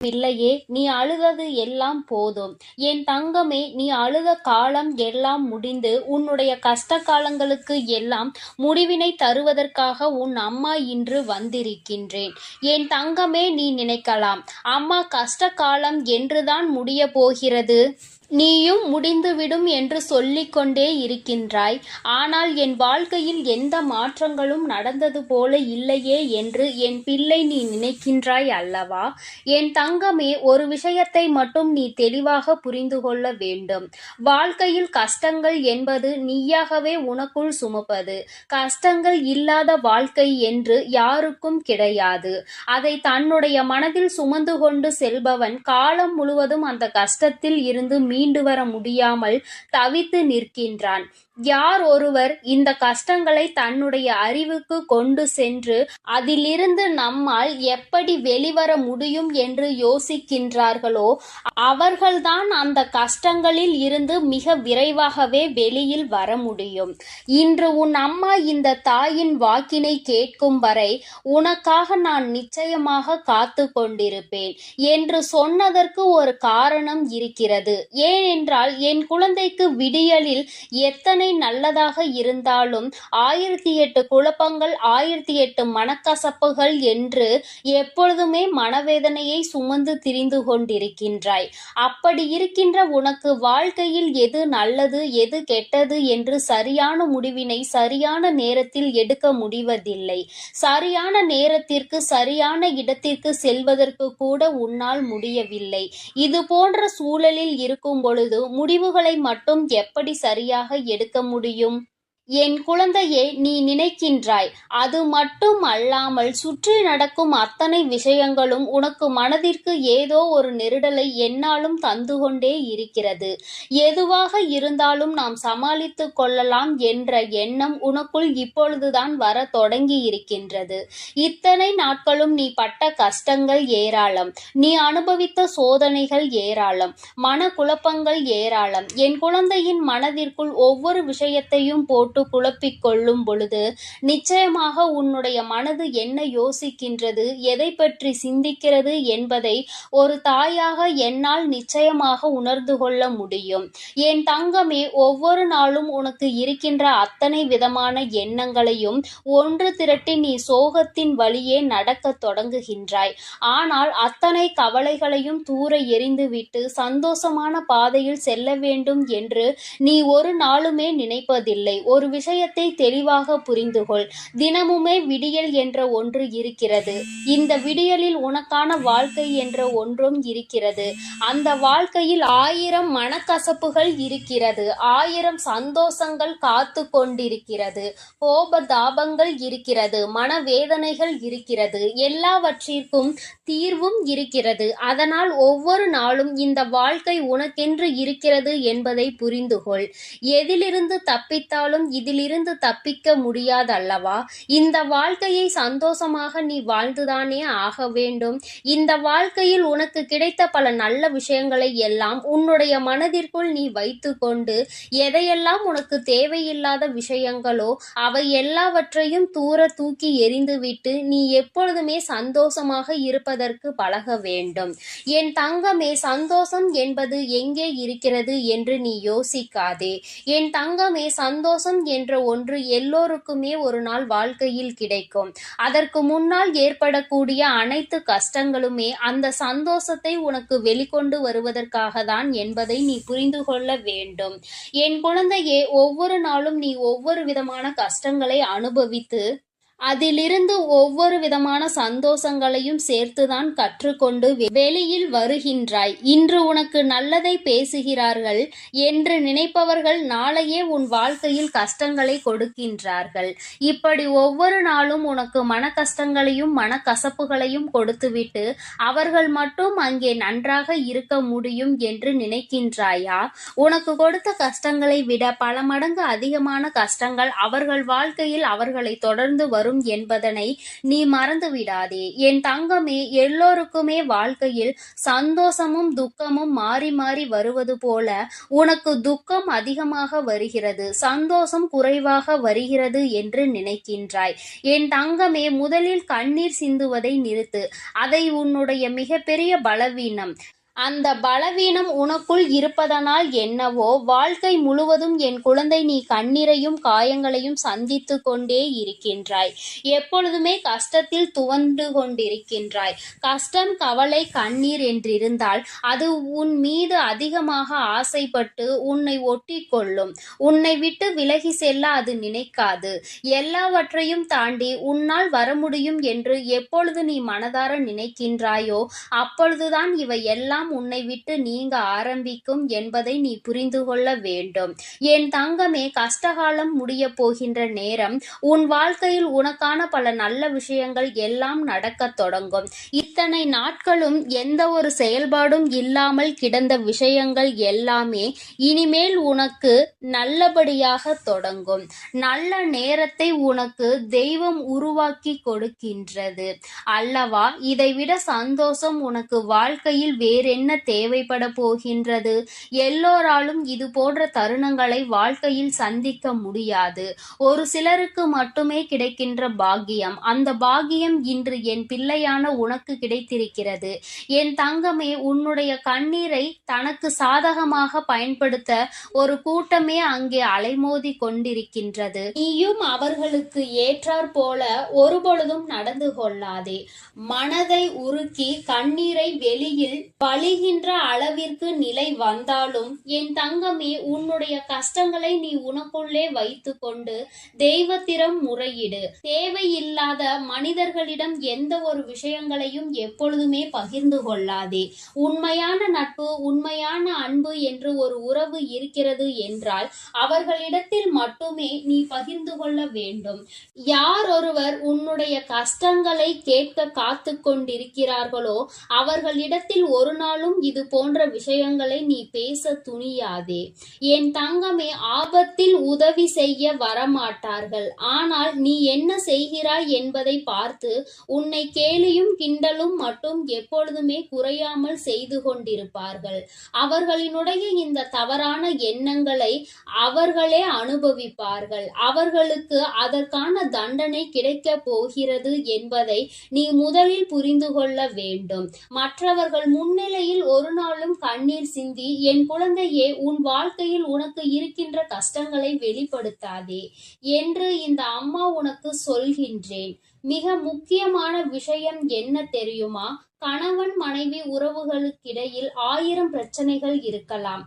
பிள்ளையே நீ அழுதது எல்லாம் போதும். என் தங்கமே நீ அழுத காலம் எல்லாம் முடிந்து உன்னுடைய கஷ்ட காலங்களுக்கு எல்லாம் முடிவினை தருவதற்காக உன் அம்மா இன்று வந்திருக்கின்றேன். என் தங்கமே நீ நினைக்கலாம் அம்மா கஷ்ட காலம் என்றுதான் முடிய போகிறது? நீயும் முடிந்துவிடும் என்று சொல்லிக்கொண்டே இருக்கின்றாய். ஆனால் என் வாழ்க்கையில் எந்த மாற்றங்களும் நடந்தது போல இல்லையே என்று என் பிள்ளை நீ நினைக்கின்றாய் அல்லவா? என் தங்கமே ஒரு விஷயத்தை மட்டும் நீ தெளிவாக புரிந்து கொள்ள வேண்டும். வாழ்க்கையில் கஷ்டங்கள் என்பது நீயாகவே உனக்குள் சுமப்பது. கஷ்டங்கள் இல்லாத வாழ்க்கை என்று யாருக்கும் கிடையாது. அதை தன்னுடைய மனதில் சுமந்து கொண்டு செல்பவன் காலம் முழுவதும் அந்த கஷ்டத்தில் இருந்து மீண்டு வர முடியாமல் தவித்து நிற்கின்றான். யார் ஒருவர் இந்த கஷ்டங்களை தன்னுடைய அறிவுக்கு கொண்டு சென்று அதிலிருந்து நம்மால் எப்படி வெளிவர முடியும் என்று யோசிக்கின்றார்களோ அவர்கள்தான் அந்த கஷ்டங்களில் இருந்து மிக விரைவாகவே வெளியில் வர முடியும். இன்று உன் அம்மா இந்த தாயின் வாக்கினை கேட்கும் வரை உனக்காக நான் நிச்சயமாக காத்து கொண்டிருப்பேன் என்று சொன்னதற்கு ஒரு காரணம் இருக்கிறது. ஏனென்றால் என் குழந்தைக்கு விடியலில் எத்தனை நல்லதாக இருந்தாலும் ஆயிரத்தி எட்டு குழப்பங்கள் ஆயிரத்தி எட்டு மனக்கசப்புகள் என்று எப்பொழுதுமே மனவேதனையை சுமந்து திரிந்து கொண்டிருக்கின்றாய். அப்படி இருக்கின்ற உனக்கு வாழ்க்கையில் எது நல்லது எது கெட்டது என்று சரியான முடிவினை சரியான நேரத்தில் எடுக்க முடிவதில்லை. சரியான நேரத்திற்கு சரியான இடத்திற்கு செல்வதற்கு கூட உன்னால் முடியவில்லை. இது போன்ற சூழலில் இருக்கும் பொழுது முடிவுகளை மட்டும் எப்படி சரியாக எடுக்க முடியும். என் குழந்தையே நீ நினைக்கின்றாய். அது மட்டும் அல்லாமல் சுற்றி நடக்கும் அத்தனை விஷயங்களும் உனக்கு மனதிற்கு ஏதோ ஒரு நெருடலை என்னாலும் தந்து கொண்டே இருக்கிறது. எதுவாக இருந்தாலும் நாம் சமாளித்து கொள்ளலாம் என்ற எண்ணம் உனக்குள் இப்பொழுதுதான் வர தொடங்கி இருக்கின்றது இத்தனை நாட்களும் நீ பட்ட கஷ்டங்கள் ஏராளம். நீ அனுபவித்த சோதனைகள் ஏராளம். மன குழப்பங்கள் ஏராளம். என் குழந்தையின் மனதிற்குள் ஒவ்வொரு விஷயத்தையும் போட்டு போட்டு குழப்பிக் கொள்ளும் பொழுது நிச்சயமாக உன்னுடைய மனது என்ன யோசிக்கின்றது எதை பற்றி சிந்திக்கிறது என்பதை ஒரு தாயாக என்னால் நிச்சயமாக உணர்ந்து கொள்ள முடியும். என் தங்கமே ஒவ்வொரு நாளும் உனக்கு இருக்கின்ற அத்தனை விதமான எண்ணங்களையும் ஒன்று திரட்டி நீ சோகத்தின் வழியே நடக்க தொடங்குகின்றாய். ஆனால் அத்தனை கவலைகளையும் தூர எறிந்துவிட்டு சந்தோஷமான பாதையில் செல்ல வேண்டும் என்று நீ ஒரு நாளுமே நினைப்பதில்லை. ஒரு ஒரு விஷயத்தை தெளிவாக புரிந்து கொள் தினமுமே விடியல் என்ற ஒன்று இருக்கிறது. இந்த விடியலில் உனக்கான வாழ்க்கை என்ற ஒன்றும் இருக்கிறது. அந்த வாழ்க்கையில் ஆயிரம் மனக்கசப்புகள் இருக்கிறது. ஆயிரம் சந்தோஷங்கள் காத்து கொண்டிருக்கிறது. கோப தாபங்கள் இருக்கிறது. மனவேதனைகள் இருக்கிறது. எல்லாவற்றிற்கும் தீர்வும் இருக்கிறது. அதனால் ஒவ்வொரு நாளும் இந்த வாழ்க்கை உனக்கென்று இருக்கிறது என்பதை புரிந்துகொள். எதிலிருந்து தப்பித்தாலும் இதிலிருந்து தப்பிக்க முடியாதல்லவா? இந்த வாழ்க்கையை சந்தோஷமாக நீ வாழ்ந்துதானே ஆக வேண்டும். இந்த வாழ்க்கையில் உனக்கு கிடைத்த பல நல்ல விஷயங்களை எல்லாம் உன்னுடைய மனதிற்குள் நீ வைத்து கொண்டு எதையெல்லாம் உனக்கு தேவையில்லாத விஷயங்களோ அவை எல்லாவற்றையும் தூர தூக்கி எறிந்துவிட்டு நீ எப்பொழுதுமே சந்தோஷமாக இருப்பதற்கு பழக வேண்டும். என் தங்கமே சந்தோஷம் என்பது எங்கே இருக்கிறது என்று நீ யோசிக்காதே. என் தங்கமே சந்தோஷம் என்ற ஒன்று எல்லோருக்குமே ஒரு நாள் வாழ்க்கையில் கிடைக்கும். அதற்கு முன்னால் ஏற்படக்கூடிய அனைத்து கஷ்டங்களுமே அந்த சந்தோஷத்தை உனக்கு வெளிக்கொண்டு வருவதற்காக தான் என்பதை நீ புரிந்து கொள்ள வேண்டும். என் குழந்தையே ஒவ்வொரு நாளும் நீ ஒவ்வொரு விதமான கஷ்டங்களை அனுபவித்து அதிலிருந்து ஒவ்வொரு விதமான சந்தோஷங்களையும் சேர்த்துதான் கற்றுக்கொண்டு வெளியில் வருகின்றாய். இன்று உனக்கு நல்லதை பேசுகிறார்கள் என்று நினைப்பவர்கள் நாளையே உன் வாழ்க்கையில் கஷ்டங்களை கொடுக்கின்றார்கள். இப்படி ஒவ்வொரு நாளும் உனக்கு மன கஷ்டங்களையும் மன கசப்புகளையும் கொடுத்துவிட்டு அவர்கள் மட்டும் அங்கே நன்றாக இருக்க முடியும் என்று நினைக்கின்றாயா? உனக்கு கொடுத்த கஷ்டங்களை விட பல மடங்கு அதிகமான கஷ்டங்கள் அவர்கள் வாழ்க்கையில் அவர்களை தொடர்ந்து வரும் வரும் என்பதனை நீ மறந்து விடாதே என் தங்கமே எல்லோருக்குமே வாழ்க்கையில் சந்தோஷமும் துக்கமும் மாறி மாறி வருவது போல உனக்கு துக்கம் அதிகமாக வருகிறது சந்தோஷம் குறைவாக வருகிறது என்று நினைக்கின்றாய். என் தங்கமே முதலில் கண்ணீர் சிந்துவதை நிறுத்து அதை உன்னுடைய மிகப்பெரிய பலவீனம் அந்த பலவீனம் உனக்குள் இருப்பதனால் என்னவோ வாழ்க்கை முழுவதும் என் குழந்தை நீ கண்ணீரையும் காயங்களையும் சந்தித்து கொண்டே இருக்கின்றாய். எப்பொழுதுமே கஷ்டத்தில் துவண்டு கொண்டிருக்கின்றாய். கஷ்டம் கவலை கண்ணீர் என்றிருந்தால் அது உன் மீது அதிகமாக ஆசைப்பட்டு உன்னை ஒட்டி கொள்ளும் உன்னை விட்டு விலகி செல்ல அது நினைக்காது. எல்லாவற்றையும் தாண்டி உன்னால் வர முடியும் என்று எப்பொழுது நீ மனதார நினைக்கின்றாயோ அப்பொழுதுதான் இவை எல்லாம் உன்னை விட்டு நீங்க ஆரம்பிக்கும் என்பதை நீ புரிந்து கொள்ள வேண்டும். என் தங்கமே கஷ்டகாலம் முடிய போகின்ற நேரம் உன் வாழ்க்கையில் உனக்கான பல நல்ல விஷயங்கள் எல்லாம் நடக்கத் தொடங்கும். இத்தனை நாட்களும் எந்த ஒரு செயல்பாடும் இல்லாமல் கிடந்த விஷயங்கள் எல்லாமே இனிமேல் உனக்கு நல்லபடியாக தொடங்கும். நல்ல நேரத்தை உனக்கு தெய்வம் உருவாக்கி கொடுக்கின்றது. அல்லவா இதைவிட சந்தோஷம் உனக்கு வாழ்க்கையில் என்ன தேவைப்பட போகின்றது? எல்லோராலும் இது போன்ற தருணங்களை வாழ்க்கையில் சந்திக்க முடியாது. ஒரு சிலருக்கு மட்டுமே கிடைக்கின்ற பாக்கியம். அந்த பாக்கியம் இன்று என் பிள்ளையான உனக்கு கிடைத்திருக்கிறது. என் தங்கமே உன்னுடைய கண்ணீரை தனக்கு சாதகமாக பயன்படுத்த ஒரு கூட்டமே அங்கே அலைமோதி கொண்டிருக்கின்றது. நீயும் அவர்களுக்கு ஏற்றாற் போல ஒருபொழுதும் நடந்து கொள்ளாதே. மனதை உருக்கி கண்ணீரை வெளியில் பழி பழிகின்ற அளவிற்கு நிலை வந்தாலும் என் தங்கமே உன்னுடைய கஷ்டங்களை நீ உனக்குள்ளே வைத்துக்கொண்டு தெய்வத்திடம் முறையிடு. தேவையில்லாத மனிதர்களிடம் எந்த ஒரு விஷயங்களையும் எப்பொழுதுமே பகிர்ந்து கொள்ளாதே. உண்மையான நட்பு உண்மையான அன்பு என்று ஒரு உறவு இருக்கிறது என்றால் அவர்களிடத்தில் மட்டுமே நீ பகிர்ந்து கொள்ள வேண்டும். யார் ஒருவர் உன்னுடைய கஷ்டங்களை கேட்க காத்து கொண்டிருக்கிறார்களோ அவர்களிடத்தில் ஒரு ஆனாலும் இது போன்ற விஷயங்களை நீ பேச துணியாதே. என் தங்கமே ஆபத்தில் உதவி செய்ய வரமாட்டார்கள். ஆனால் நீ என்ன செய்கிறாய் என்பதை பார்த்து உன்னை கேலியும் கிண்டலும் மட்டும் எப்பொழுதுமே குறையாமல் செய்து கொண்டிருப்பார்கள். அவர்களினுடைய இந்த தவறான எண்ணங்களை அவர்களே அனுபவிப்பார்கள். அவர்களுக்கு அதற்கான தண்டனை கிடைக்கப் போகிறது என்பதை நீ முதலில் புரிந்து கொள்ள வேண்டும். மற்றவர்கள் முன்னிலையில் ஒரு நாளும் கண்ணீர் சிந்தி என் குழந்தையே உன் வாழ்க்கையில் உனக்கு இருக்கின்ற கஷ்டங்களை வெளிப்படுத்தாதே என்று இந்த அம்மா உனக்கு சொல்கின்றேன். மிக முக்கியமான விஷயம் என்ன தெரியுமா? கணவன் மனைவி உறவுகளுக்கிடையில் ஆயிரம் பிரச்சனைகள் இருக்கலாம்.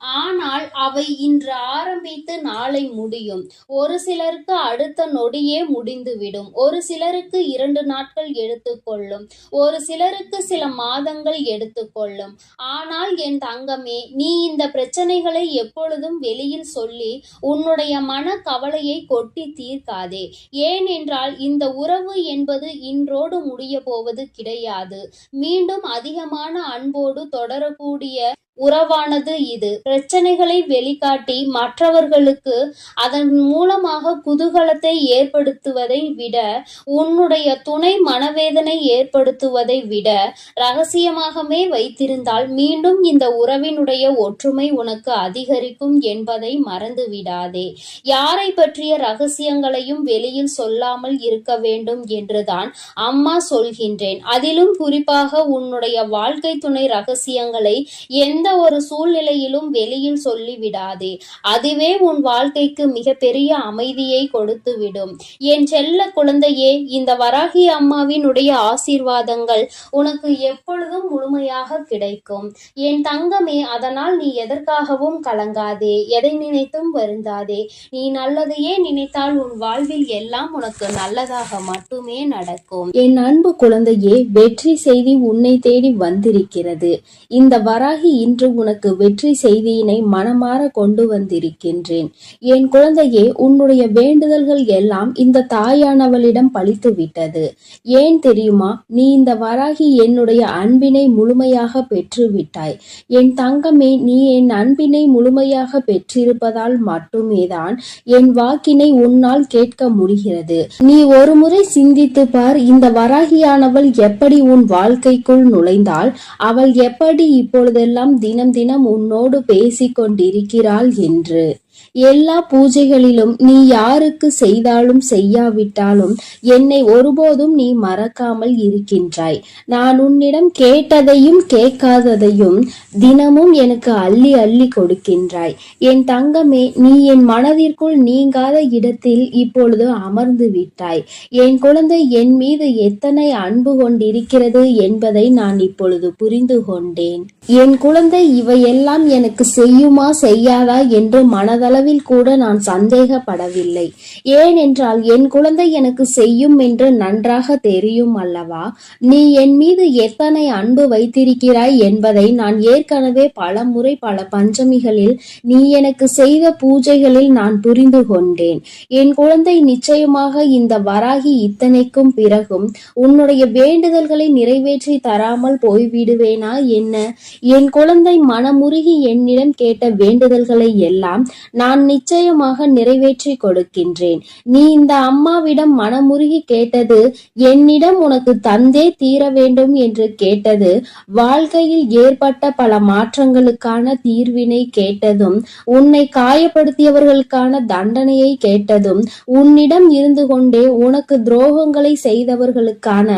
ஆனால் அவை இன்று ஆரம்பித்து நாளை முடியும். ஒரு சிலருக்கு அடுத்த நொடியே முடிந்துவிடும். ஒரு சிலருக்கு இரண்டு நாட்கள் எடுத்துக்கொள்ளும் ஒரு சிலருக்கு சில மாதங்கள் எடுத்துக்கொள்ளும் ஆனால் என் தங்கமே நீ இந்த பிரச்சனைகளை எப்பொழுதும் வெளியில் சொல்லி உன்னுடைய மன கவலையை கொட்டி தீர்க்காதே. ஏனென்றால் இந்த உறவு என்பது இன்றோடு முடிய போவது கிடையாது. மீண்டும் அதிகமான அன்போடு தொடரக்கூடிய உறவானது இது. பிரச்சனைகளை வெளிக்காட்டி மற்றவர்களுக்கு அதன் மூலமாக குதூகலத்தை ஏற்படுத்துவதை விட உன்னுடைய துணை மனவேதனை ஏற்படுத்துவதை விட ரகசியமாகவே வைத்திருந்தால் மீண்டும் இந்த உறவினுடைய ஒற்றுமை உனக்கு அதிகரிக்கும் என்பதை மறந்து விடாதே யாரை பற்றிய ரகசியங்களையும் வெளியில் சொல்லாமல் இருக்க வேண்டும் என்றுதான் அம்மா சொல்கின்றேன். அதிலும் குறிப்பாக உன்னுடைய வாழ்க்கை துணை ரகசியங்களை எந்த ஒரு சூழ்நிலையிலும் வெளியில் சொல்லிவிடாதே. அதுவே உன் வாழ்க்கைக்கு மிகப்பெரிய அமைதியை கொடுத்துவிடும். என் செல்ல குழந்தையே இந்த வராகி அம்மாவினுடைய ஆசீர்வாதங்கள் உனக்கு எப்பொழுதும் முழுமையாக கிடைக்கும். என் தங்கமே அதனால் நீ எதற்காகவும் கலங்காதே எதை நினைத்தும் வருந்தாதே. நீ நல்லதையே நினைத்தால் உன் வாழ்வில் எல்லாம் உனக்கு நல்லதாக மட்டுமே நடக்கும். என் அன்பு குழந்தையே வெற்றி செய்தி உன்னை தேடி வந்திருக்கிறது. இந்த வராகி இன்று உனக்கு வெற்றி செய்தியினை மனமாற கொண்டு வந்திருக்கின்றேன். என் குழந்தையே உன்னுடைய வேண்டுதல்கள் எல்லாம் இந்த தாயானவளிடம் பழித்து விட்டது. ஏன் தெரியுமா? நீ இந்த வராகி என்னுடைய அன்பினை முழுமையாக பெற்று விட்டாய் என் தங்கமே நீ என் அன்பினை முழுமையாக பெற்றிருப்பதால் மட்டுமேதான் என் வாக்கினை உன்னால் கேட்க முடிகிறது. நீ ஒருமுறை சிந்தித்து பார் இந்த வராகியானவள் எப்படி உன் வாழ்க்கைக்குள் நுழைந்தாள் அவள் எப்படி இப்பொழுதெல்லாம் தினம் தினம் உன்னோடு பேசிக் கொண்டிருக்கிறாள் என்று. எல்லா பூஜைகளிலும் நீ யாருக்கு செய்தாலும் செய்யாவிட்டாலும் என்னை ஒருபோதும் நீ மறக்காமல் இருக்கின்றாய். நான் உன்னிடம் கேட்டதையும் கேட்காததையும் தினமும் எனக்கு அள்ளி அள்ளி கொடுக்கின்றாய். என் தங்கமே நீ என் மனதிற்குள் நீங்காத இடத்தில் இப்பொழுது அமர்ந்து விட்டாய். என் குழந்தை என் மீது எத்தனை அன்பு கொண்டிருக்கிறது என்பதை நான் இப்பொழுது புரிந்து கொண்டேன். என் குழந்தை இவையெல்லாம் எனக்கு செய்யுமா செய்யாதா என்று மனதளவில் கூட நான் சந்தேகப்படவில்லை. ஏனென்றால் என் குழந்தை எனக்கு செய்யும் என்று நன்றாக தெரியும் அல்லவா? நீ என் மீது எத்தனை அன்பு வைத்திருக்கிறாய் என்பதை நான் ஏற்கனவே பல முறை பல பஞ்சமிகளில் நீ எனக்கு செய்த பூஜைகளில் நான் புரிந்து கொண்டேன். என் குழந்தை நிச்சயமாக இந்த வராகி இத்தனைக்கும் பிறகும் உன்னுடைய வேண்டுதல்களை நிறைவேற்றி தராமல் போய்விடுவேனா? என்ன? என் குழந்தை மனமுருகி என்னிடம் கேட்ட வேண்டுதல்களை எல்லாம் நான் நிச்சயமாக நிறைவேற்றி கொடுக்கின்றேன். நீ இந்த அம்மாவிடம் மனமுருகி கேட்டது என்னிடம் உனக்கு தந்தே தீர வேண்டும் என்று கேட்டது வாழ்க்கையில் ஏற்பட்ட பல மாற்றங்களுக்கான தீர்வினை கேட்டதும் உன்னை காயப்படுத்தியவர்களுக்கான தண்டனையை கேட்டதும் உன்னிடம் இருந்து கொண்டே உனக்கு துரோகங்களை செய்தவர்களுக்கான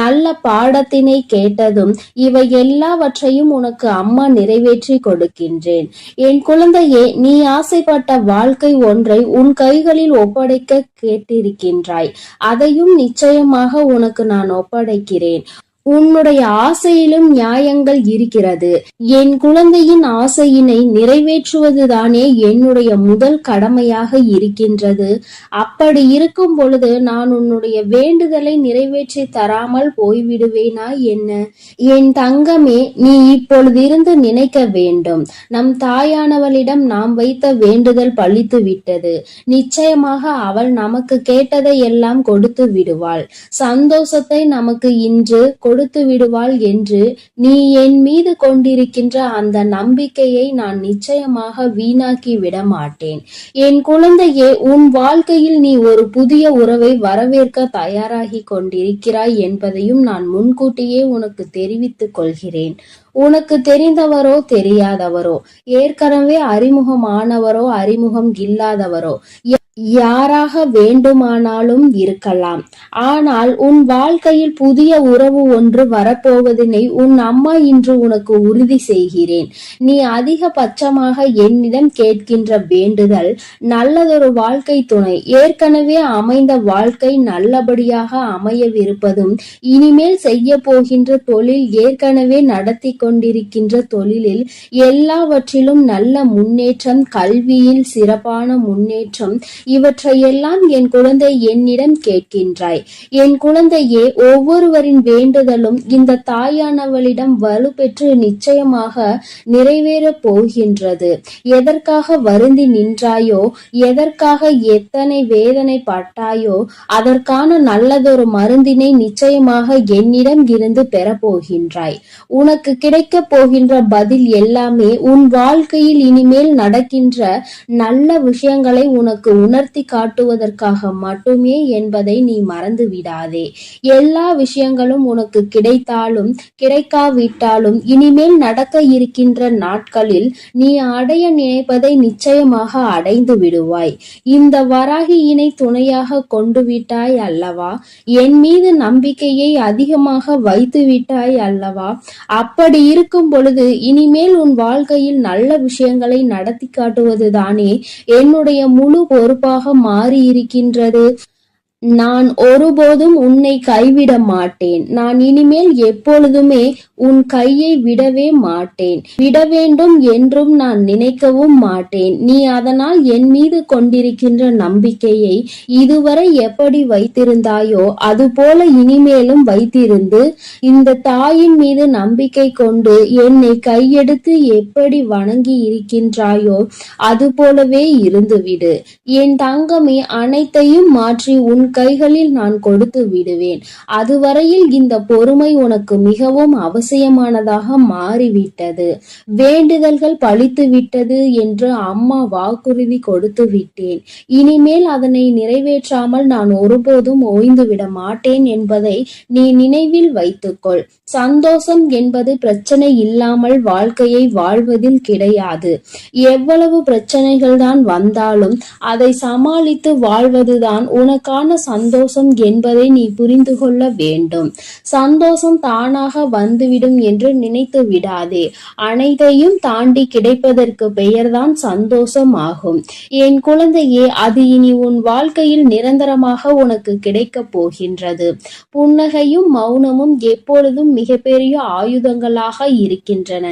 நல்ல பாடத்தினை கேட்டதும் இவை எல்லாவற்றையும் உனக்கு அம்மா நிறைவேற்றி கொடுக்கின்றேன். என் குழந்தையே நீ ஆசைப்பட்ட வாழ்க்கை ஒன்றை உன் கைகளில் ஒப்படைக்க கேட்டிருக்கின்றாய். அதையும் நிச்சயமாக உனக்கு நான் ஒப்படைக்கிறேன். உன்னுடைய ஆசையிலும் நியாயங்கள் இருக்கிறது. என் குழந்தையின் ஆசையினை நிறைவேற்றுவதுதானே என்னுடைய முதல் கடமையாக இருக்கின்றது. அப்படி இருக்கும் பொழுது நான் உன்னுடைய வேண்டுதலை நிறைவேற்றி தராமல் போய்விடுவேனா என்ன? என் தங்கமே நீ இப்பொழுதிருந்து நினைக்க வேண்டும். நம் தாயானவளிடம் நாம் வைத்த வேண்டுதல் பழித்து விட்டது நிச்சயமாக அவள் நமக்கு கேட்டதை எல்லாம் கொடுத்து விடுவாள். சந்தோஷத்தை நமக்கு இன்று கொடுத்து விடுவாள் என்று நீ என் மீது கொண்டிருக்கின்ற அந்த நம்பிக்கையை நான் நிச்சயமாக வீணாக்கி விட மாட்டேன் என் குழந்தையே உன் வாழ்க்கையில் நீ ஒரு புதிய உறவை வரவேற்க தயாராகி கொண்டிருக்கிறாய் என்பதையும் நான் முன்கூட்டியே உனக்கு தெரிவித்துக் கொள்கிறேன். உனக்கு தெரிந்தவரோ தெரியாதவரோ ஏற்கனவே அறிமுகமானவரோ அறிமுகம் இல்லாதவரோ யாராக வேண்டுமானாலும் இருக்கலாம். ஆனால் உன் வாழ்க்கையில் புதிய உறவு ஒன்று வரப்போவதனை உன் அம்மா இன்று உனக்கு உறுதி செய்கிறேன். நீ அதிகபட்சமாக என்னிடம் கேட்கின்ற வேண்டுதல் நல்லதொரு வாழ்க்கை துணை. ஏற்கனவே அமைந்த வாழ்க்கை நல்லபடியாக அமையவிருப்பதும் இனிமேல் செய்ய போகின்ற தொழில் ஏற்கனவே நடத்தி கொண்டிருக்கின்ற தொழிலில் எல்லாவற்றிலும் நல்ல முன்னேற்றம் கல்வியில் சிறப்பான முன்னேற்றம் இவற்றையெல்லாம் என் குழந்தை என்னிடம் கேட்கின்றாய். என் குழந்தையே ஒவ்வொருவரின் வேண்டுதலும் இந்த தாயானவளிடம் வலுப்பெற்று நிச்சயமாக நிறைவேறப் போகின்றது. எதற்காக வருந்தி நின்றாயோ எதற்காக எத்தனை வேதனை பட்டாயோ அதற்கான நல்லதொரு மருந்தினை நிச்சயமாக என்னிடம் இருந்து பெறப்போகின்றாய் உனக்கு கிடைக்கப் போகின்ற பதில் எல்லாமே உன் வாழ்க்கையில் இனிமேல் நடக்கின்ற நல்ல விஷயங்களை உனக்கு உணர்த்தி காட்டுவதற்காக மட்டுமே என்பதை நீ மறந்து விடாதே எல்லா விஷயங்களும் உனக்கு கிடைத்தாலும் கிடைக்காவிட்டாலும் இனிமேல் நடக்க இருக்கின்ற நாட்களில் நீ அடைய நினைப்பதை நிச்சயமாக அடைந்து விடுவாய். இந்த வராகியினை துணையாக கொண்டு விட்டாய் அல்லவா? என் மீது நம்பிக்கையை அதிகமாக வைத்து விட்டாய் அல்லவா? அப்படி இருக்கும் பொழுது இனிமேல் உன் வாழ்க்கையில் நல்ல விஷயங்களை நடத்தி காட்டுவது தானே என்னுடைய முழு பொறுப்பாக மாறியிருக்கின்றது. நான் ஒருபோதும் உன்னை கைவிட மாட்டேன். நான் இனிமேல் எப்பொழுதுமே உன் கையை விடவே மாட்டேன். விட வேண்டும் என்றும் நான் நினைக்கவும் மாட்டேன். நீ அதனால் என் மீது கொண்டிருக்கின்ற நம்பிக்கையை இதுவரை எப்படி வைத்திருந்தாயோ அதுபோல இனிமேலும் வைத்திருந்து இந்த தாயின் மீது நம்பிக்கை கொண்டு என்னை கையெடுத்து எப்படி வணங்கி இருக்கின்றாயோ அதுபோலவே இருந்துவிடு. என் தங்கமே அனைத்தையும் மாற்றி உன் கைகளில் நான் கொடுத்து விடுவேன். அதுவரையில் இந்த பொறுமை உனக்கு மிகவும் அவசியம். அவசியமானதாக மாறிவிட்டது. வேண்டுதல்கள் பழித்து விட்டது என்று அம்மா வாக்குறுதி கொடுத்து விட்டேன் இனிமேல் அதனை நிறைவேற்றாமல் நான் ஒருபோதும் ஓய்ந்து விட மாட்டேன் என்பதை நீ நினைவில் வைத்துக்கொள். சந்தோஷம் என்பது பிரச்சனை இல்லாமல் வாழ்க்கையை வாழ்வதில் கிடையாது. எவ்வளவு பிரச்சனைகள் தான் வந்தாலும் அதை சமாளித்து வாழ்வதுதான் உனக்கான சந்தோஷம் என்பதை நீ புரிந்து கொள்ள வேண்டும். சந்தோஷம் தானாக வந்துவிடும். போய்விடும் என்று நினைத்து விடாதே. அனைத்தையும் தாண்டி கிடைப்பதற்கு பெயர்தான் சந்தோஷம் ஆகும் என் குழந்தையே அது இனி உன் வாழ்க்கையில் நிரந்தரமாக உனக்கு கிடைக்கப் போகின்றது. புன்னகையும் மௌனமும் எப்பொழுதும் மிகப்பெரிய ஆயுதங்களாக இருக்கின்றன.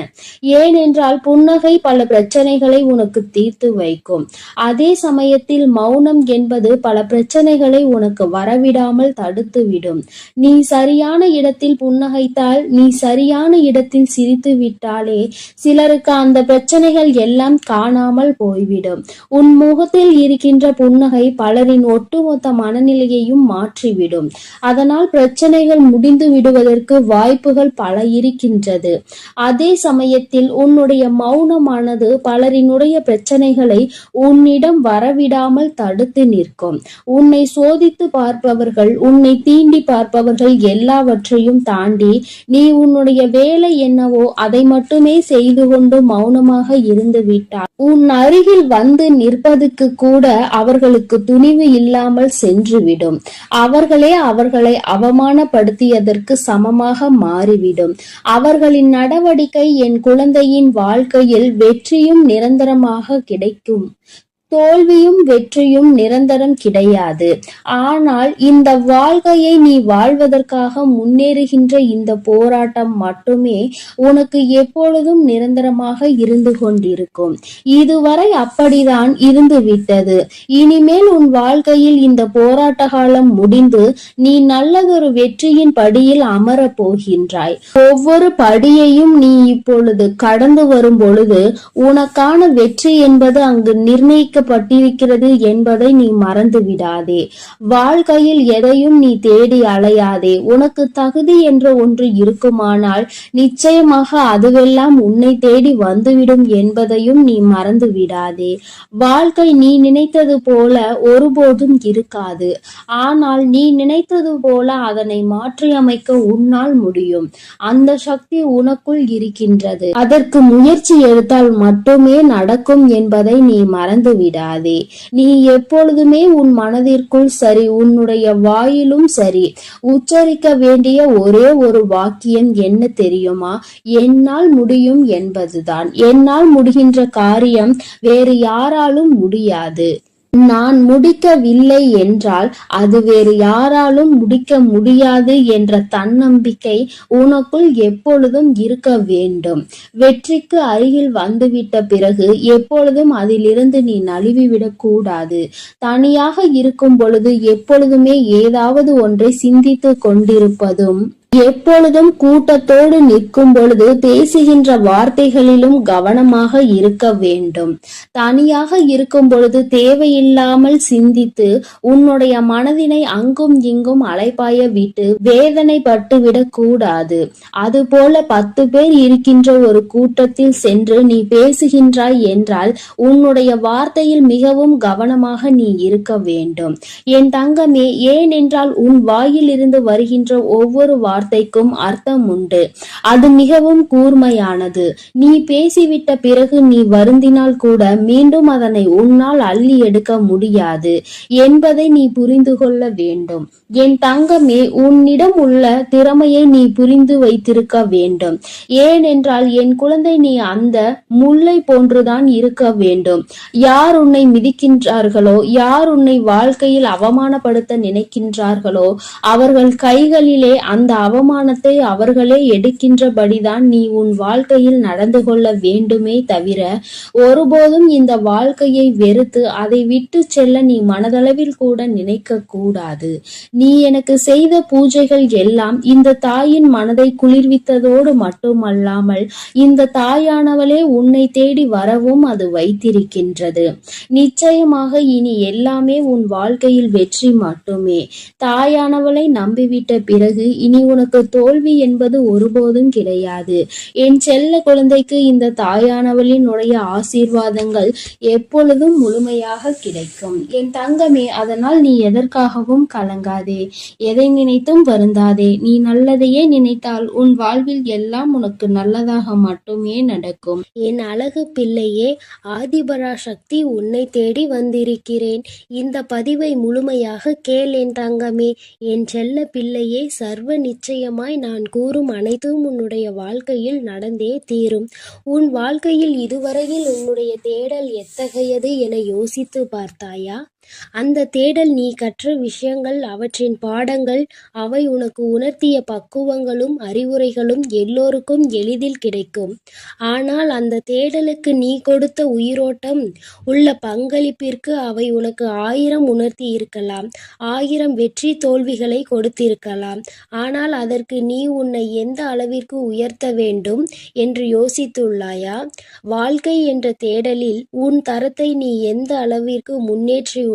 ஏனென்றால் புன்னகை பல பிரச்சனைகளை உனக்கு தீர்த்து வைக்கும். அதே சமயத்தில் மௌனம் என்பது பல பிரச்சனைகளை உனக்கு வரவிடாமல் தடுத்துவிடும். நீ சரியான இடத்தில் புன்னகைத்தால் நீ சரி சரியான இடத்தில் சிரித்து விட்டாலே சிலருக்கு அந்த பிரச்சனைகள் எல்லாம் காணாமல் போய்விடும். உன் முகத்தில் இருக்கின்ற புன்னகை பலரின் ஒட்டுமொத்த மனநிலையையும் மாற்றிவிடும். அதனால் பிரச்சனைகள் முடிந்து விடுவதற்கு வாய்ப்புகள் பல இருக்கின்றது. அதே சமயத்தில் உன்னுடைய மௌனமானது பலரினுடைய பிரச்சனைகளை உன்னிடம் வரவிடாமல் தடுத்து நிற்கும். உன்னை சோதித்து பார்ப்பவர்கள் உன்னை தீண்டி பார்ப்பவர்கள் எல்லாவற்றையும் தாண்டி நீ உன்னுடைய வேலை என்னவோ அதை மட்டுமே செய்து கொண்டு மௌனமாக இருந்து விட்டால் உன் அருகில் வந்து நிற்பதுக்கு கூட அவர்களுக்கு துணிவு இல்லாமல் சென்றுவிடும். அவர்களே அவர்களை அவமானப்படுத்தியதற்கு சமமாக மாறிவிடும். அவர்களின் நடவடிக்கை என் குழந்தையின் வாழ்க்கையில் வெற்றியும் நிரந்தரமாக கிடைக்கும். தோல்வியும் வெற்றியும் நிரந்தரம் கிடையாது. ஆனால் இந்த வாழ்க்கையை நீ வாழ்வதற்காக முன்னேறுகின்ற இந்த போராட்டம் மட்டுமே உனக்கு எப்பொழுதும் நிரந்தரமாக இருந்து கொண்டிருக்கும். இதுவரை அப்படிதான் இருந்து விட்டது. இனிமேல் உன் வாழ்க்கையில் இந்த போராட்ட காலம் முடிந்து நீ நல்லதொரு வெற்றியின் படியில் அமரப் போகின்றாய். ஒவ்வொரு படியையும் நீ இப்பொழுது கடந்து வரும் பொழுது உனக்கான வெற்றி என்பது அங்கு நிர்ணயிக்க நிர்ணயிக்கப்பட்டிருக்கிறது என்பதை நீ மறந்து விடாதே வாழ்க்கையில் எதையும் நீ தேடி அலையாதே. உனக்கு தகுதி என்ற ஒன்று இருக்குமானால் நிச்சயமாக அதுவெல்லாம் உன்னை தேடி வந்துவிடும் என்பதையும் நீ மறந்து விடாதே வாழ்க்கை நீ நினைத்தது போல ஒருபோதும் இருக்காது. ஆனால் நீ நினைத்தது போல அதனை மாற்றியமைக்க உன்னால் முடியும். அந்த சக்தி உனக்குள் இருக்கின்றது. அதற்கு முயற்சி எடுத்தால் மட்டுமே நடக்கும் என்பதை நீ மறந்து விடாதே. நீ எப்பொழுதுமே உன் மனதிற்குள் சரி உன்னுடைய வாயிலும் சரி. உச்சரிக்க வேண்டிய ஒரே ஒரு வாக்கியம் என்ன தெரியுமா? என்னால் முடியும் என்பதுதான். என்னால் முடிகின்ற காரியம் வேறு யாராலும் முடியாது. நான் முடிக்கவில்லை என்றால் அது வேறு யாராலும் முடிக்க முடியாது என்ற தன்னம்பிக்கை உனக்குள் எப்பொழுதும் இருக்க வேண்டும். வெற்றிக்கு அருகில் வந்துவிட்ட பிறகு எப்பொழுதும் அதிலிருந்து நீ நழுவிவிடக் கூடாது. தனியாக இருக்கும் பொழுது எப்பொழுதுமே ஏதாவது ஒன்றை சிந்தித்துக் கொண்டிருப்பதும் எப்பொழுதும் கூட்டத்தோடு நிற்கும் பொழுது பேசுகின்ற வார்த்தைகளிலும் கவனமாக இருக்க வேண்டும். தனியாக இருக்கும் பொழுது தேவையில்லாமல் சிந்தித்து உன்னுடைய மனதினை அங்கும் இங்கும் அலைபாய விட்டு வேதனை விடக் கூடாது. அதுபோல பத்து பேர் இருக்கின்ற ஒரு கூட்டத்தில் சென்று நீ பேசுகின்றாய் என்றால் உன்னுடைய வார்த்தையில் மிகவும் கவனமாக நீ இருக்க வேண்டும். என் தங்கமே ஏனென்றால் உன் வாயிலிருந்து வருகின்ற ஒவ்வொரு வார்த்தை வார்த்தைக்கும் அர்த்தம் உண்டு அது மிகவும் கூர்மையானது. நீ பேசிவிட்ட பிறகு நீ வருந்தினால் கூட மீண்டும் அதனை உன்னால் அள்ளி எடுக்க முடியாது என்பதை நீ புரிந்து கொள்ள வேண்டும். என் தங்கமே உன்னிடம் உள்ள திறமையை நீ புரிந்து வைத்திருக்க வேண்டும். ஏனென்றால் என் குழந்தை நீ அந்த முல்லை போன்றுதான் இருக்க வேண்டும். யார் உன்னை மிதிக்கின்றார்களோ யார் உன்னை வாழ்க்கையில் அவமானப்படுத்த நினைக்கின்றார்களோ அவர்கள் கைகளிலே அந்த அவமானத்தை அவர்களே எடுக்கின்றபடிதான் நீ உன் வாழ்க்கையில் நடந்து கொள்ள வேண்டுமே தவிர ஒருபோதும் இந்த வாழ்க்கையை வெறுத்து அதை விட்டு செல்ல நீ மனதளவில் கூட நினைக்க கூடாது. நீ எனக்கு செய்த பூஜைகள் எல்லாம் இந்த தாயின் மனதை குளிர்வித்ததோடு மட்டுமல்லாமல் இந்த தாயானவளே உன்னை தேடி வரவும் அது வைத்திருக்கின்றது. நிச்சயமாக இனி எல்லாமே உன் வாழ்க்கையில் வெற்றி மட்டுமே. தாயானவளை நம்பிவிட்ட பிறகு இனி உனக்கு தோல்வி என்பது ஒருபோதும் கிடையாது. என் செல்ல குழந்தைக்கு இந்த தாயானவளினுடைய ஆசீர்வாதங்கள் எப்பொழுதும் முழுமையாக கிடைக்கும். என் தங்கமே அதனால் நீ எதற்காகவும் கலங்காதே. எதை நினைத்தும் வருந்தாதே. நீ நல்லதையே நினைத்தால் உன் வாழ்வில் எல்லாம் உனக்கு நல்லதாக மட்டுமே நடக்கும். என் அழகு பிள்ளையே ஆதிபராசக்தி உன்னை தேடி வந்திருக்கிறேன். இந்த பதிவை முழுமையாக கேள் என் தங்கமே. என் செல்ல பிள்ளையே சர்வ நிச்சய நிச்சயமாய் நான் கூறும் அனைத்தும் உன்னுடைய வாழ்க்கையில் நடந்தே தீரும். உன் வாழ்க்கையில் இதுவரையில் உன்னுடைய தேடல் எத்தகையது என யோசித்து பார்த்தாயா? அந்த தேடல் நீ கற்ற விஷயங்கள் அவற்றின் பாடங்கள் அவை உனக்கு உணர்த்திய பக்குவங்களும் அறிவுரைகளும் எல்லோருக்கும் எளிதில் கிடைக்கும். ஆனால் அந்த தேடலுக்கு நீ கொடுத்த உயிரோட்டம் உள்ள பங்களிப்பிற்கு அவை உனக்கு ஆயிரம் உணர்த்தி இருக்கலாம் ஆயிரம் வெற்றி தோல்விகளை கொடுத்திருக்கலாம். ஆனால் அதற்கு நீ உன்னை எந்த அளவிற்கு உயர்த்த வேண்டும் என்று யோசித்துள்ளாயா? வாழ்க்கை என்ற தேடலில் உன் தரத்தை நீ எந்த அளவிற்கு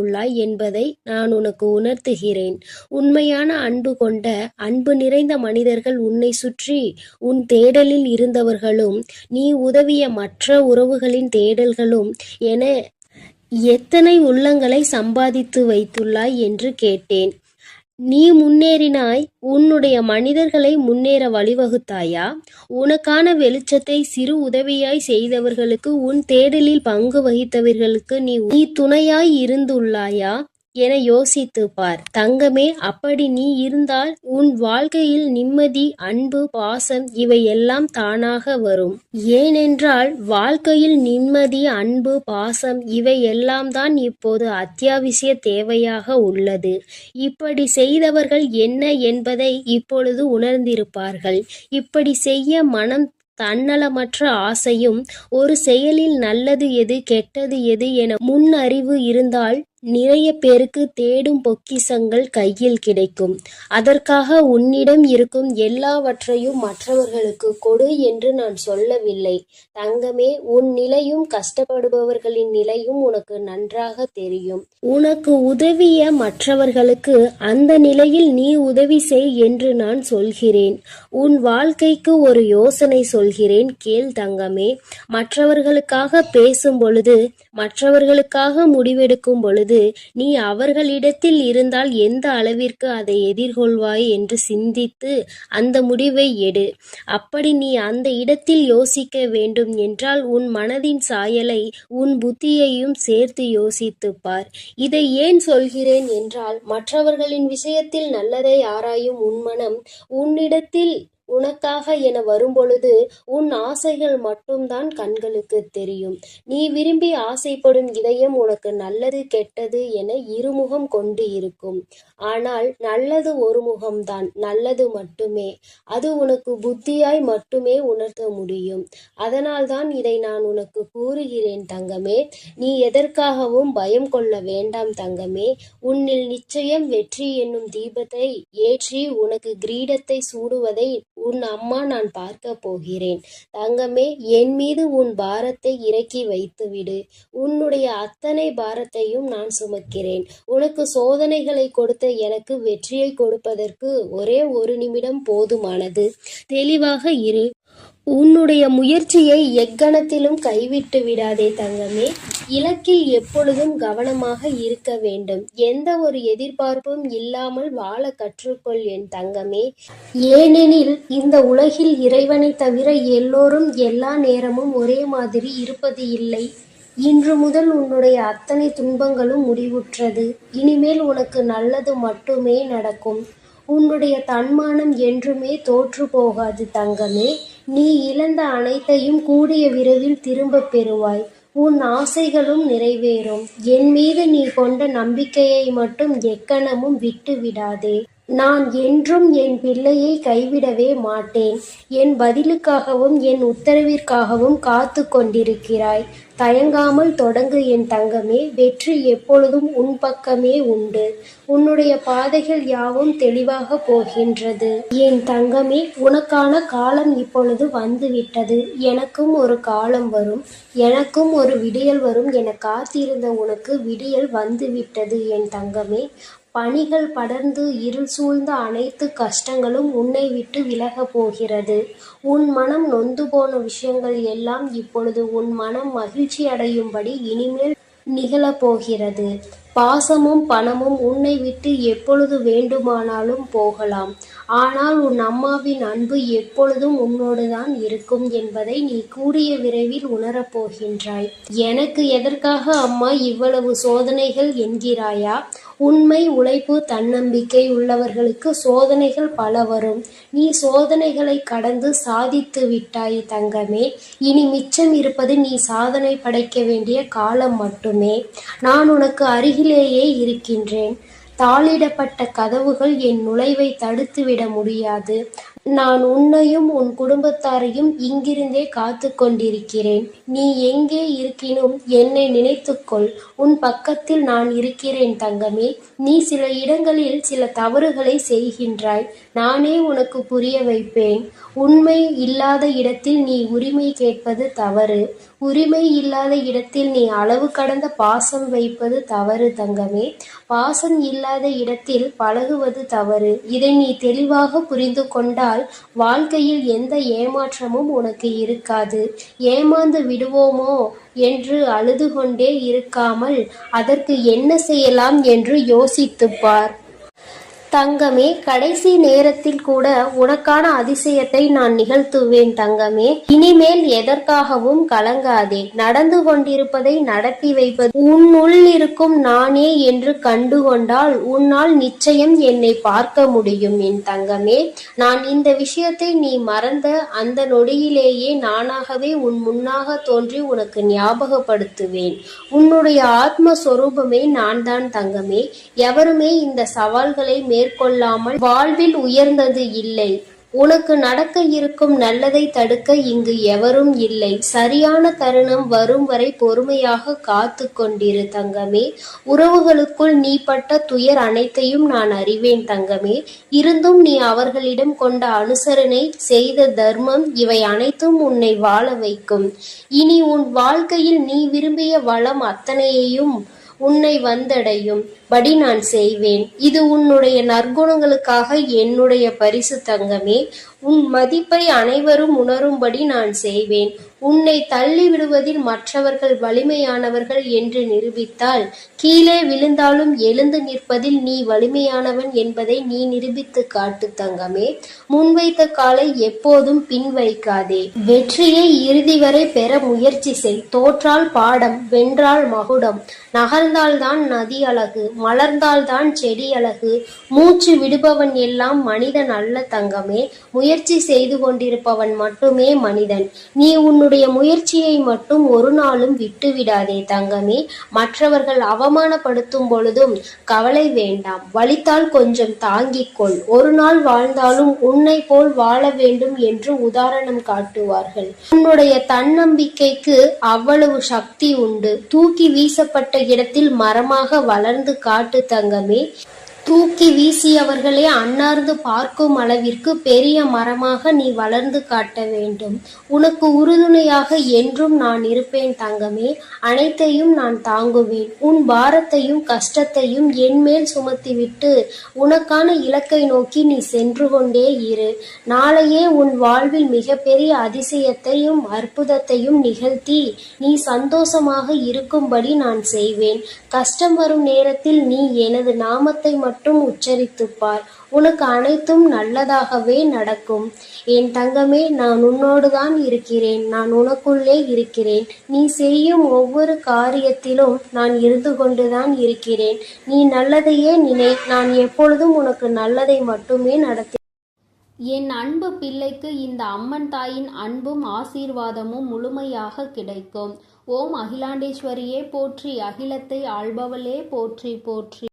முன்னேற்றியுள்ளாய் என்பதை நான் உனக்கு உணர்த்துகிறேன். உண்மையான அன்பு கொண்ட அன்பு நிறைந்த மனிதர்கள் உன்னை சுற்றி உன் தேடலில் இருந்தவர்களும் நீ உதவிய மற்ற உறவுகளின் தேடல்களும் என எத்தனை உள்ளங்களை சம்பாதித்து வைத்துள்ளாய் என்று கேட்டேன். நீ முன்னேறினாய் உன்னுடைய மனிதர்களை முன்னேற வழிவகுத்தாயா? உனக்கான வெளிச்சத்தை சிறு உதவியாய் செய்தவர்களுக்கு உன் தேடலில் பங்கு வகித்தவர்களுக்கு நீ நீ துணையாய் இருந்துள்ளாயா? என யோசித்து பார் தங்கமே அப்படி நீ இருந்தால் உன் வாழ்க்கையில் நிம்மதி அன்பு பாசம் இவை எல்லாம் தானாக வரும். ஏனென்றால் வாழ்க்கையில் நிம்மதி அன்பு பாசம் இவை எல்லாம் தான் இப்போது அத்தியாவசிய தேவையாக உள்ளது. இப்படி செய்தவர்கள் என்ன என்பதை இப்பொழுது உணர்ந்திருப்பார்கள். இப்படி செய்ய மனம் தன்னலமற்ற ஆசையும் ஒரு செயலில் நல்லது எது கெட்டது எது என முன் அறிவு இருந்தால் நிறைய பேருக்கு தேடும் பொக்கிஷங்கள் கையில் கிடைக்கும். அதற்காக உன்னிடம் இருக்கும் எல்லாவற்றையும் மற்றவர்களுக்கு கொடு என்று நான் சொல்லவில்லை. தங்கமே உன் நிலையும் கஷ்டப்படுபவர்களின் நிலையும் உனக்கு நன்றாக தெரியும். உனக்கு உதவிய மற்றவர்களுக்கு அந்த நிலையில் நீ உதவி செய் என்று நான் சொல்கிறேன். உன் வாழ்க்கைக்கு ஒரு யோசனை சொல்கிறேன். கேள் தங்கமே. மற்றவர்களுக்காக பேசும் பொழுது மற்றவர்களுக்காக முடிவெடுக்கும் பொழுது நீ அவர்களிடத்தில் இருந்தால் எந்த அளவிற்கு அதை எதிர்கொள்வாய் என்று சிந்தித்து அந்த முடிவை எடு. அப்படி நீ அந்த இடத்தில் யோசிக்க வேண்டும் என்றால் உன் மனதின் சாயலை உன் புத்தியையும் சேர்த்து யோசித்து பார். இதை ஏன் சொல்கிறேன் என்றால் மற்றவர்களின் விஷயத்தில் நல்லதை ஆராயும் உன் மனம் உன்னிடத்தில் உனக்காக என வரும்பொழுது உன் ஆசைகள் மட்டும்தான் கண்களுக்கு தெரியும். நீ விரும்பி ஆசைப்படும் இதயம் உனக்கு நல்லது கெட்டது என இருமுகம் கொண்டு இருக்கும். ஆனால் நல்லது ஒரு முகம்தான் நல்லது மட்டுமே. அது உனக்கு புத்தியாய் மட்டுமே உணர்த்த முடியும். அதனால்தான் இதை நான் உனக்கு கூறுகிறேன் தங்கமே. நீ எதற்காகவும் பயம் கொள்ள வேண்டாம் தங்கமே. உன்னில் நிச்சயம் வெற்றி என்னும் தீபத்தை ஏற்றி உனக்கு கிரீடத்தை சூடுவதை உன் அம்மா நான் பார்க்க போகிறேன். தங்கமே என் மீது உன் பாரத்தை இறக்கி வைத்துவிடு. உன்னுடைய அத்தனை பாரத்தையும் நான் சுமக்கிறேன். உனக்கு சோதனைகளை கொடுத்த எனக்கு வெற்றியை கொடுப்பதற்கு ஒரே ஒரு நிமிடம் போதுமானது. தெளிவாக இரு. உன்னுடைய முயற்சியை எக்கணத்திலும் கைவிட்டு விடாதே தங்கமே. இலக்கில் எப்பொழுதும் கவனமாக இருக்க வேண்டும். எந்த ஒரு எதிர்பார்ப்பும் இல்லாமல் வாழ கற்றுக்கொள் என் தங்கமே. ஏனெனில் இந்த உலகில் இறைவனை தவிர எல்லோரும் எல்லா நேரமும் ஒரே மாதிரி இருப்பது இல்லை. இன்று முதல் உன்னுடைய அத்தனை துன்பங்களும் முடிவுற்றது. இனிமேல் உனக்கு நல்லது மட்டுமே நடக்கும். உன்னுடைய தன்மானம் என்றுமே தோற்று போகாது தங்கமே. நீ இழந்த அனைத்தையும் கூடிய விரைவில் திரும்பப் பெறுவாய். உன் ஆசைகளும் நிறைவேறும். என் மீது நீ கொண்ட நம்பிக்கையை மட்டும் எக்கணமும் விட்டு விடாதே நான் என்றும் என் பிள்ளையை கைவிடவே மாட்டேன். என் பதிலுக்காகவும் என் உத்தரவிற்காகவும் காத்து கொண்டிருக்கிறாய். தயங்காமல் தொடங்கு என் தங்கமே. வெற்றி எப்பொழுதும் உன் பக்கமே உண்டு. உன்னுடைய பாதைகள் யாவும் தெளிவாக போகின்றது. என் தங்கமே உனக்கான காலம் இப்பொழுது வந்துவிட்டது. எனக்கும் ஒரு காலம் வரும். எனக்கும் ஒரு விடியல் வரும். என காத்திருந்த உனக்கு விடியல் வந்துவிட்டது என் தங்கமே. பணிகள் படர்ந்து இருள் சூழ்ந்த அனைத்து கஷ்டங்களும் உன்னை விட்டு விலகப் போகிறது. உன் மனம் நொந்து போன விஷயங்கள் எல்லாம் இப்பொழுது உன் மனம் மகிழ்ச்சி அடையும்படி இனிமேல் நிகழப் போகிறது. பாசமும் பணமும் உன்னை விட்டு எப்பொழுது வேண்டுமானாலும் போகலாம். ஆனால் உன் அம்மாவின் அன்பு எப்பொழுதும் உன்னோடு தான் இருக்கும் என்பதை நீ கூடிய விரைவில் உணரப் போகின்றாய். எனக்கு எதற்காக அம்மா இவ்வளவு சோதனைகள் என்கிறாயா? உண்மை உழைப்பு தன்னம்பிக்கை உள்ளவர்களுக்கு சோதனைகள் பல வரும். நீ சோதனைகளை கடந்து சாதித்து விட்டாய் தங்கமே. இனி மிச்சம் இருப்பது நீ சாதனை படைக்க வேண்டிய காலம் மட்டுமே. நான் உனக்கு அருகிலேயே இருக்கின்றேன். தாளிடப்பட்ட கதவுகள் என் நுழைவை தடுத்துவிட முடியாது. நான் உன்னையும் உன் குடும்பத்தாரையும் இங்கிருந்தே காத்து கொண்டிருக்கிறேன். நீ எங்கே இருக்கினும் என்னை நினைத்துக்கொள். உன் பக்கத்தில் நான் இருக்கிறேன் தங்கமே. நீ சில இடங்களில் சில தவறுகளை செய்கின்றாய். நானே உனக்கு புரிய வைப்பேன். உண்மை இல்லாத இடத்தில் நீ உரிமை கேட்பது தவறு. உரிமை இல்லாத இடத்தில் நீ அளவு கடந்த பாசம் வைப்பது தவறு தங்கமே. பாசம் இல்லாத இடத்தில் பழகுவது தவறு. இதை நீ தெளிவாக புரிந்து கொண்டால் வாழ்க்கையில் எந்த ஏமாற்றமும் உனக்கு இருக்காது. ஏமாந்து விடுவோமோ என்று அழுது கொண்டே இருக்காமல் அதற்கு என்ன செய்யலாம் என்று யோசித்துப்பார் தங்கமே கடைசி நேரத்தில் கூட உனக்கான அதிசயத்தை நான் நிகழ்த்துவேன் தங்கமே. இனிமேல் எதற்காகவும் கலங்காதே. நடந்து கொண்டிருப்பதை நடத்தி வைப்பது உன்னுள் இருக்கும் நானே என்று கண்டுகொண்டால் உன்னால் நிச்சயம் என்னை பார்க்க முடியும் என் தங்கமே. நான் இந்த விஷயத்தை நீ மறந்த அந்த நொடியிலேயே நானாகவே உன் முன்னாக தோன்றி உனக்கு ஞாபகப்படுத்துவேன். உன்னுடைய ஆத்மஸ்வரூபமே நான் தான் தங்கமே. எவருமே இந்த சவால்களை மேற்கொள்ளாமல் வாழ்வில் உயர்ந்தது இல்லை. உனக்கு நடக்க இருக்கும் நல்லதை தடுக்க இங்கு எவரும் இல்லை. சரியான தருணம் வரும் வரை பொறுமையாக காத்து கொண்டிரு தங்கமே. உறவுகளுக்குள் நீ பட்ட துயர் அனைத்தையும் நான் அறிவேன் தங்கமே. இருந்தும் நீ அவர்களிடம் கொண்ட அனுசரணை செய்த தர்மம் இவை அனைத்தும் உன்னை வாழ வைக்கும். இனி உன் வாழ்க்கையில் நீ விரும்பிய வளம் அத்தனையையும் உன்னை வந்தடையும். படி நான் செய்வேன். இது உன்னுடைய நற்குணங்களுக்காக என்னுடைய பரிசு தங்கமே. உன் மதிப்பை அனைவரும் உணரும்படி நான் செய்வேன். உன்னை தள்ளி விடுவதில் மற்றவர்கள் வலிமையானவர்கள் என்று நிரூபித்தால் கீழே விழுந்தாலும் எழுந்து நிற்பதில் நீ வலிமையானவன் என்பதை நீ நிரூபித்து காட்டு தங்கமே. முன்வைத்த காலை எப்போதும் பின் வைக்காதே. வெற்றியை இறுதி வரை பெற முயற்சி செய். தோற்றால் பாடம் வென்றால் மகுடம். நகர்ந்தால்தான் நதி அழகு. மலர்ந்தால்தான் செடி அழகு. மூச்சு விடுபவன் எல்லாம் மனிதன் அல்ல தங்கமே. முயற்சி செய்து கொண்டிருப்பவன் மட்டுமே மனிதன். நீ உன்னுடைய முயற்சியை மட்டும் ஒரு நாளும் விட்டுவிடாதே தங்கமே. மற்றவர்கள் அவமானப்படுத்தும் பொழுதும் கவலை வேண்டாம். வலித்தால் கொஞ்சம் தாங்கிக் கொள். ஒரு நாள் வாழ்ந்தாலும் உன்னை போல் வாழ வேண்டும் என்று உதாரணம் காட்டுவார்கள். உன்னுடைய தன்னம்பிக்கைக்கு அவ்வளவு சக்தி உண்டு. தூக்கி வீசப்பட்ட இடத்தில் மரமாக வளர்ந்து காட்டு தங்கமே. தூக்கி வீசியவர்களே அன்னார்ந்து பார்க்கும் அளவிற்கு பெரிய மரமாக நீ வளர்ந்து காட்ட வேண்டும். உனக்கு உறுதுணையாக என்றும் நான் இருப்பேன் தங்கமே. அனைத்தையும் நான் தாங்குவேன். உன் பாரத்தையும் கஷ்டத்தையும் என்மேல் சுமத்திவிட்டு உனக்கான இலக்கை நோக்கி நீ சென்று கொண்டே இரு. நாளையே உன் வாழ்வில் மிகப்பெரிய அதிசயத்தையும் அற்புதத்தையும் நிகழ்த்தி நீ சந்தோஷமாக இருக்கும்படி நான் செய்வேன். கஷ்டம் வரும் நேரத்தில் நீ எனது நாமத்தை மட்டும் மட்டும் உச்சரித்துப்பார். உனக்கு அனைத்தும் நல்லதாகவே நடக்கும். என் தங்கமே நான் உன்னோடுதான் இருக்கிறேன். நான் உனக்குள்ளே இருக்கிறேன். நீ செய்யும் ஒவ்வொரு காரியத்திலும் நான் இருந்து கொண்டுதான் இருக்கிறேன். நீ நல்லதையே நினை. நான் எப்பொழுதும் உனக்கு நல்லதை மட்டுமே நடத்தி என் அன்பு பிள்ளைக்கு இந்த அம்மன் தாயின் அன்பும் ஆசீர்வாதமும் முழுமையாக கிடைக்கும். ஓம் அகிலாண்டேஸ்வரியே போற்றி. அகிலத்தை ஆள்பவளே போற்றி போற்றி.